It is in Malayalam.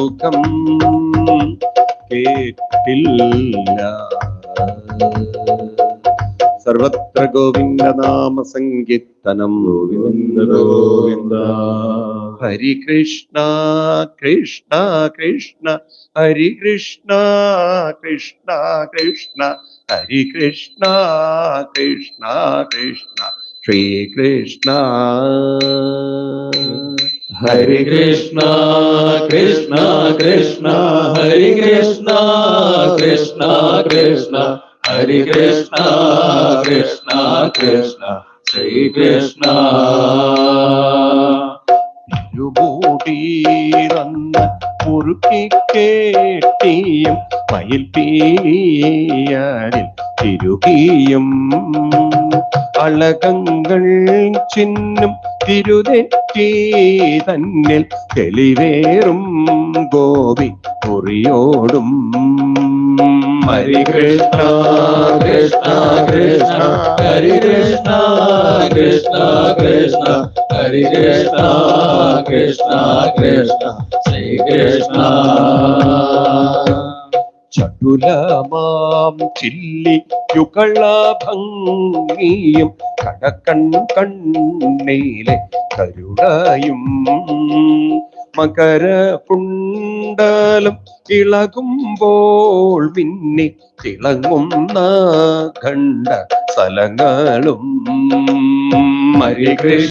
ലോകം കേട്ടില്ല. സർവത്ര ഗോവിന്ദ നാമ സങ്കീർത്തനം ഗോവിന്ദ ഗോവിന്ദ. ഹരി കൃഷ്ണ കൃഷ്ണ കൃഷ്ണ. ഹരി കൃഷ്ണ കൃഷ്ണ കൃഷ്ണ. ഹരി കൃഷ്ണ കൃഷ്ണ കൃഷ്ണ. ശ്രീകൃഷ്ണ ഹരി കൃഷ്ണ കൃഷ്ണ കൃഷ്ണ ഹരി കൃഷ്ണ കൃഷ്ണ കൃഷ്ണ ഹരി കൃഷ്ണ കൃഷ്ണ കൃഷ്ണ ശ്രീകൃഷ്ണ ഇരുമൂടിറന്ന് മുറുക്കി കേട്ടിയും മയിൽ പീലിയാരിൽ തിരുകിയും അളകങ്ങൾ ചിന്നും തിരുതെറ്റി തന്നിൽ തെളിവേറും ഗോപി പൊറിയോടും ഹരി കൃഷ്ണ കൃഷ്ണ കൃഷ്ണ ഹരി കൃഷ്ണ കൃഷ്ണ കൃഷ്ണ ഹരി കൃഷ്ണ കൃഷ്ണ കൃഷ്ണ ശ്രീകൃഷ്ണ ചടുലമാം ചില്ലി യുകള ഭംഗിയും കടക്കൺ കണ്ണീലെ കരുണയും മകര കുണ്ടലും ഇളകുമ്പോൾ പിന്നെ തിളങ്ങുന്ന കണ്ട സ്ഥലങ്ങളും ഹരി കൃഷ്ണ